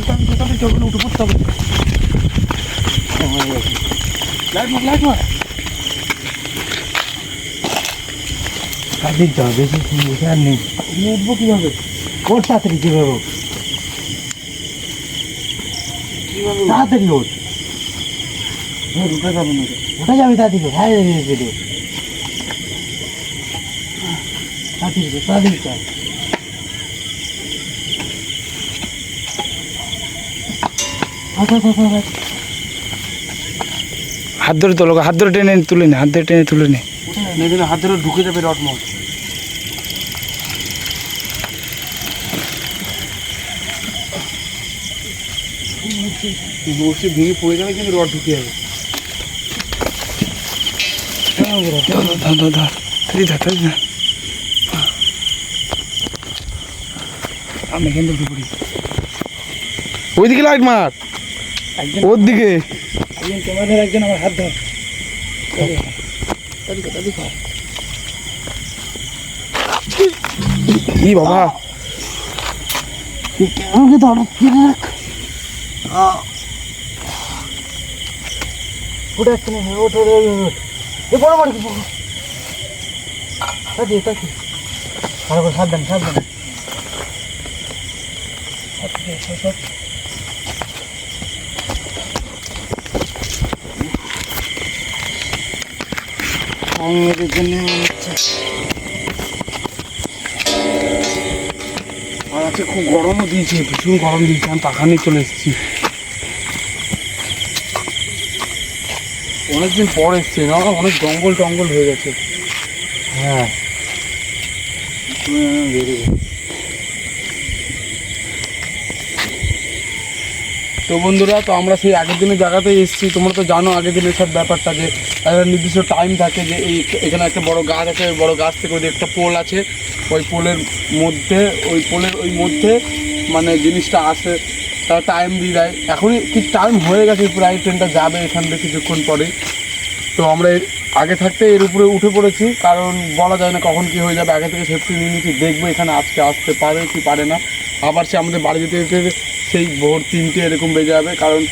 তাড়াতাড়ি তাড়াতাড়ি চল উঠে পড়তে হবে লাইট মার লাইট মার কাদির যাও বেশি উঠে আর নেই উঠবো কীভাবে ওর তাড়াতাড়ি। কীভাবে তাড়াতাড়ি ওঠ উঠে যাবে না তাড়াতাড়ি হাত ধরে তোলো হাত ধরে টেনে তুলে নে হাত ধরে টেনে তুলে নে। হাত ধরে ঢুকে যাবে রড মড বসে ভেঙে পড়ে যাবে কিন্তু রড ঢুকে যাবে। আমি উঠে ওইদিকে লাইট মার। ওর দিকে? একজন ক্যামেরা ধর একজন আমার হাত ধর। কি বাবা? আমাকে ধরো রাখ ওটা একটা নেই ওঠ ওঠ ওঠ ওঠ এ বড় বড় কি তাকি তাকি ভালো করে সাবধান সাবধান। আমাদের জন্য আর আজকে খুব গরমও দিয়েছে ভীষণ গরম দিয়েছে আমি পাখা নিয়ে চলে এসেছি। অনেকদিন পর এসছে না অনেক জঙ্গল টঙ্গল হয়ে গেছে। হ্যাঁ। তো বন্ধুরা, তো আমরা সেই আগের দিনের জায়গাতেই এসেছি। তোমরা তো জানো আগের দিনের সব ব্যাপারটা যে, একটা নির্দিষ্ট টাইম থাকে যে এই এখানে একটা বড় গাছ আছে, ওই বড় গাছ থেকে ওই একটা পোল আছে, ওই পোলের মধ্যে, ওই পোলের ওই মধ্যে মানে জিনিসটা আসে, তারা টাইম দিয়ে দেয়। এখনই ঠিক টাইম হয়ে গেছে, প্রায় ট্রেনটা যাবে এখান থেকে কিছুক্ষণ পরে তো আমরা আগে থাকতে এর উপরে উঠে পড়েছি, কারণ বলা যায় না কখন কি হয়ে যাবে, আগে থেকে সেফটি নিয়ে নিয়েছি, দেখব এখানে আজকে আসতে পারে কি পারে না। আবার সে আমাদের বাড়ি যেতে যেতে সেই ভোর তিনটে এরকম বেজে যাবে কারণ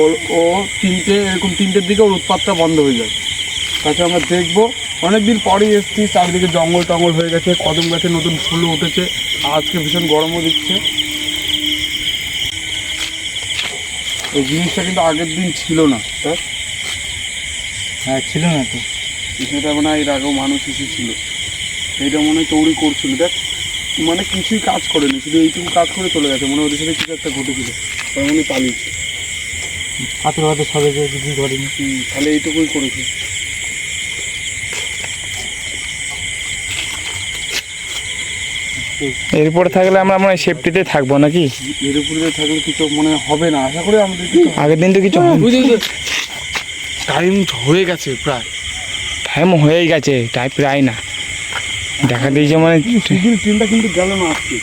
ওর ও তিনটে এরকম তিনটের দিকে ওর উৎপাতটা বন্ধ হয়ে যায়। তাতে আমরা দেখব অনেকদিন পরেই এসেছি চারিদিকে জঙ্গল টঙ্গল হয়ে গেছে কদম গাছে নতুন ফুলও উঠেছে আজকে ভীষণ গরমও দিচ্ছে। এই জিনিসটা কিন্তু আগের দিন ছিল না স্যার হ্যাঁ ছিল না তো। সেটা মনে হয় এর আগেও মানুষ এসেছিল। এইটা মনে হয় তৈরি করছিল দেখ। মানে কিছুই কাজ করেনি শুধু এইটুকু কাজ করে চলে গেছে মনে ওদের সাথে কিছু একটা ঘটেছিল তার মনে পালিয়েছে। হাতের হাতে সবে যে কিছু করেনি। তাহলে এইটুকুই করেছে। এরপরে থাকলে আমরা মনে হয় সেফটিতে থাকব নাকি? এর উপরে থাকলে কিছু মনে হয় হবে না আশা করি আমাদের আগের দিন তো কিছু টাইম হয়ে গেছে প্রায়। টাইম হয়ে গেছে টাইম প্রায় না। দেখা দিয়েছে মানে ট্রেনটা কিন্তু গেল না আজকে।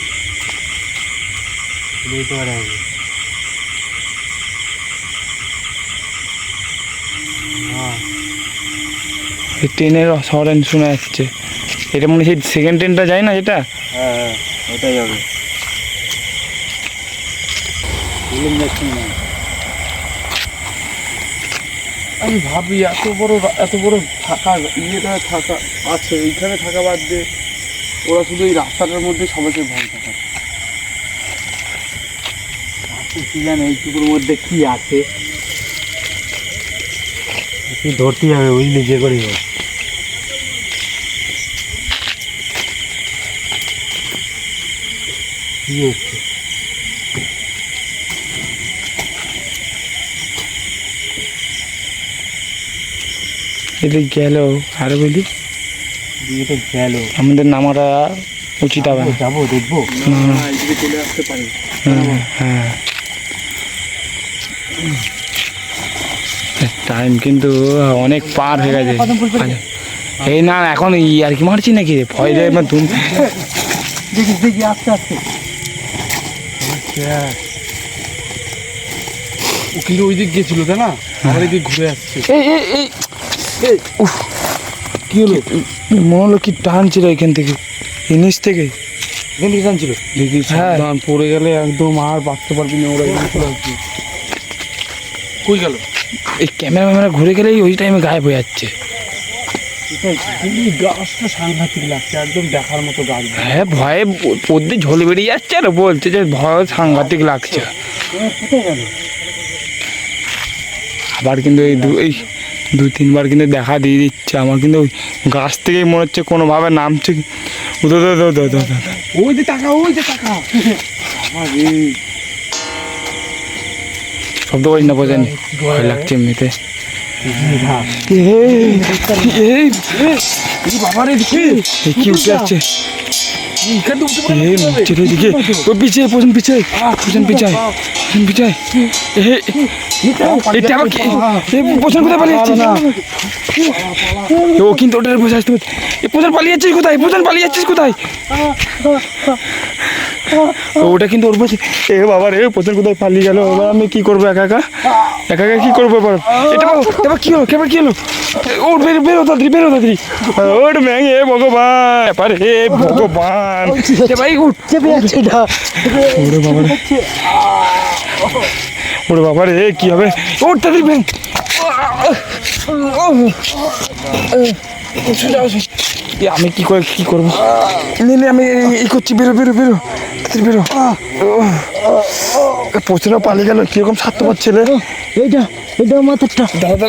ট্রেনের হরেন শোনা যাচ্ছে এটা মনে হয় সেকেন্ড ট্রেনটা যায় না যেটা হ্যাঁ হ্যাঁ ওটাই হবে। আমি ভাবি এত বড় এত বড় থাকা ইয়েটা থাকা আছে এইখানে থাকা বাদ দিয়ে ওরা শুধু এই রাস্তাটার মধ্যে সবাইকে ভয় থাকা কি জানো এইটুকুর মধ্যে কি আছে? তুই ধরতেই হবে বুঝলি যে করেই হোক। কি হচ্ছে? এটা গেল আরও বলি। গেল। আমাদের নামাটা উচিত হবে যাব দেখব। না না। এইদিকে চলে আসতে পারে। হ্যাঁ হ্যাঁ। টাইম কিন্তু অনেক পার হয়ে গেছে। এই না এখন আর কি মারছি নাকি? ভয় দেয় এবার ধুম। দেখিস দেখি আস্তে আস্তে। ও কিন্তু ওই দিক গেছিল তাই না? আমার এদিক ঘুরে আসছে। এই এই। কি হলো? মনে হলো কি টানছিল এখান থেকে। এই নিচ থেকে? এখান থেকে টানছিল? দেখি হ্যাঁ। সাবধান পড়ে গেলে একদম আর বাঁচতে পারবি না ওরা এখানে চলে আসবে কই গেল? এই ক্যামেরা ম্যামেরা ঘুরে গেলেই ওই টাইমে গায়েব হয়ে যাচ্ছে। গাছটা সাংঘাতিক লাগছে একদম দেখার মতো গাছ। হ্যাঁ ভয়ে পদ্মে ঝোল বেরিয়ে যাচ্ছে আর বলছে যে ভয় সাংঘাতিক লাগছে। আবার কিন্তু এই এই দু তিনবার কিন্তু দেখা দিয়ে দিচ্ছে। আমার কিন্তু গাছ থেকেই মনে হচ্ছে কোনোভাবে নামছে। ওই যে টাকা ওই যে টাকা। শব্দ করিস না বোঝেন ভয় লাগছে এমনিতে। বাবা রে দেখি কি উঠে যাচ্ছে ও পিছিয়ে পোষণ পিছিয়ে পোষণ পিছায় পোষণ পিছায় এটা আবার কি? এই কোথায় পালিয়ে যাচ্ছিস ও কিন্তু ওটার বসে আসতে পারছে এই পোষণ কোথায়? যাচ্ছিস কোথায়? ওটা কিন্তু ওর বসে এ বাবা রে পোষণ কোথায় পালিয়ে গেল এবার আমি কি করব একা একা একা একা কি করব এবার এটা এবার কি হলো এবার কি হলো ও বেরো বেরো তাড়াতাড়ি বেরো তাড়াতাড়ি ওর ম্যাং এ ভগবান এবার হে ভগবান ভাই উঠ চেপে যাচ্ছে ওরে বাবা রে ওরে বাবা রে কি হবে ওর তাদের ব্যাং আমি কি করে কি করব? নে নে আমি এই- এই করছি বেরো বেরো বেরো বেরো। পচরা পালিয়ে গেল কীরকম স্বার্থপর ছেলে। এইটা এটা মাথারটা দাদা দাদা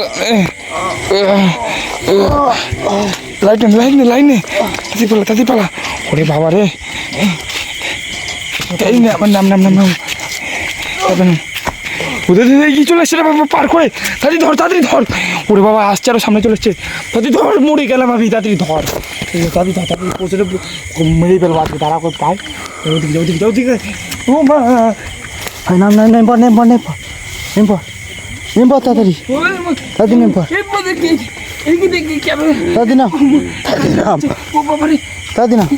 লাইট নে লাইট নে লাইট নে। তাড়াতাড়ি পালা তাড়াতাড়ি পালা। ওরে বাবা রে। এই নে আমার নাম নাম নাম নাম। ওদের দিদি কি চলে এসছে বাবা পার করে। তাড়াতাড়ি ধর তাড়াতাড়ি ধর। ওরে বাবা আসছে আরও সামনে চলে এসছে। তাড়াতাড়ি ধর মরে গেলাম আমি তাড়াতাড়ি ধর। তাড়াতাড়ি তাড়াতাড়ি পৌঁছে মেরে ফেলব আজকে তারা করে পায় ওদিকে যাও ওদিকে যাও ওদিকে ও মা হয় নাম নাম নেম পর নেম পর নেম পর নেম পর নেম পর তাড়াতাড়ি তাড়াতাড়ি নেম পর তাড়াতাড়ি নাম তাড়াতাড়ি নাম তাড়াতাড়ি নাম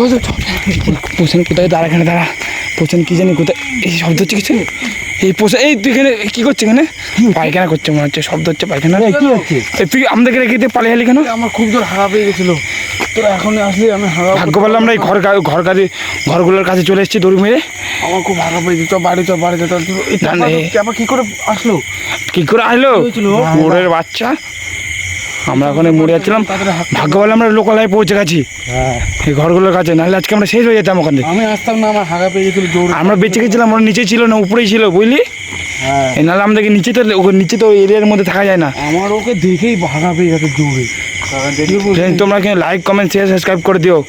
পোষণ কোথায়? দাঁড়া এখানে দাঁড়া। পোষণ কি জানি কোথায়? এই শব্দ হচ্ছে কিছু? এই পোষণ এই তুই এখানে কি করছিস এখানে? পায়খানা করছে মনে হচ্ছে শব্দ হচ্ছে পায়খানা। কি হচ্ছে? তুই আমাদেরকে রেখে দিয়ে পালিয়ে গেলি কেন? আমার খুব জোর হাগা পেয়ে গেছিল। তো এখন আসলে আমি হাগা ভাগ্য পারলাম আমরা এই ঘর ঘর কাজে ঘরগুলোর কাছে চলে এসেছি দড়ি মেরে। আমার খুব হাগা পেয়ে গেছিল বাড়ি তো বাড়ি এ- চাপা কি করে আসলো? কি করে আসলো? মোড়ের বাচ্চা। আমরা ওখানে মরে যাচ্ছিলাম ভাগ্য পারলাম আমরা লোকাল লোকালয়ে পৌঁছে গেছি। হ্যাঁ। এই ঘরগুলোর কাছে নাহলে আজকে আমরা শেষ হয়ে যেতাম ওখানে আমি আসতাম না আমার হাগা পেয়ে গেছিল আমরা বেঁচে গেছিলাম ওরা নিচে ছিল না উপরেই ছিল বুঝলি? হ্যাঁ। এই নাহলে আমাদেরকে নিচে তো নিচে তো এরিয়ার মধ্যে থাকা যায় না। আমার ওকে দেখেই হাগা পেয়ে গেছে জোরে তোমরা লাইক কমেন্ট শেয়ার সাবস্ক্রাইব করে দিও।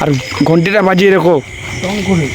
আর ঘন্টিটা বাজিয়ে রেখো। করে।